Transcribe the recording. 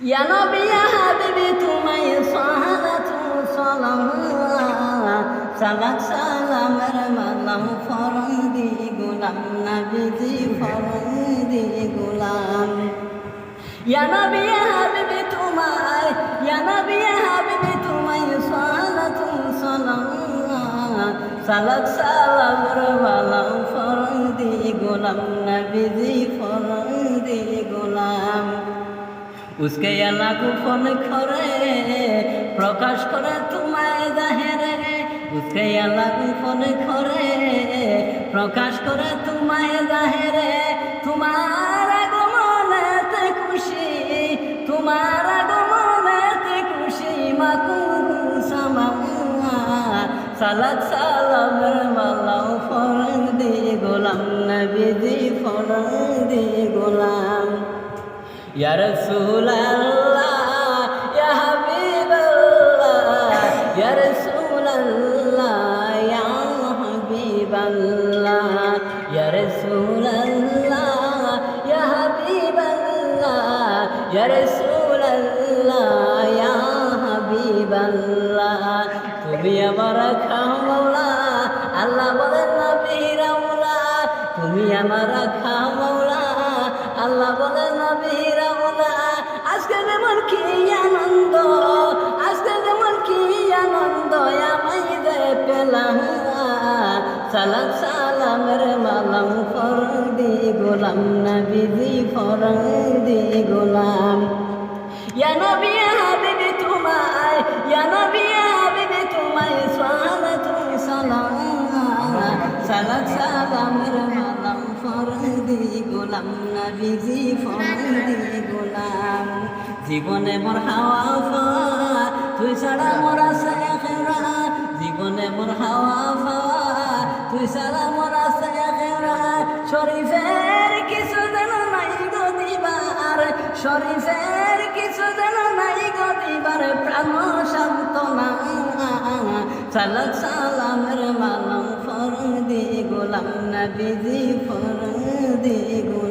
ইয়া নবী ইয়া হাবিবি তোমায় সালাতু সালাম সালাত সালামের মালাম ফরদি গোলাম নবীজি ফরদি গোলাম ইয়া নবী ইয়া হাবিবি তোমায় ইয়া নবী ইয়া হাবিবি তোমায় সালাতু সালাম সালাত সালামের মালাম ফরদি গোলাম উসকে আনা গোপন করে, প্রকাশ করে তোমায় জাহেরে উসকে আনা গোপন করে, প্রকাশ করে তোমায় জাহেরে তোমার আগমনেতে খুশি, তোমার আগমনেতে খুশি মাকু সালাত সালামের মালাও ফরন দি, গোলাম নবী দি ফরন দি, গোলাম ইয়া রাসূলুল্লাহ ইয়া হাবিবাল্লাহ ইয়া রাসূলুল্লাহ ইয়া হাবিবাল্লাহ ইয়া রাসূলুল্লাহ ইয়া হাবিবাল্লাহ ইয়া রাসূলুল্লাহ ইয়া হাবিবাল্লাহ তুমি আমার খাওয়া আল্লাহ বলেন না তুমি আমার খাওয়া নবীর আজকে যেমন কি আনন্দ, আজকে যেমন কি আনন্দ আমাই দে পেলাম সালাম সালামের মালাম ফরদি গোলাম, নবীজি ফরদি গোলাম। ইয়া নবী হাবিবি তোমায়, ইয়া নবী হাবিবি তোমায় সালাতু সালাম, সালাত সালামের মালাম ফরদি গোলাম নবীজি ফরদি গোলাম জীবনে মোর হাওয়া ফাওয়া তুই ছাড়া মোর আছে খেরা জীবনে মোর হাওয়া ফাওয়া তুই ছাড়া মোর আছে শরীফের কিছু যেন নাই গো দিবার, শরীফের কিছু যেন নাই গো দিবার, প্রাণ সান্ত্বনা। সালাত সালামের মালাম ফরদি, গোলাম নবীজি ফরদি। গোলাম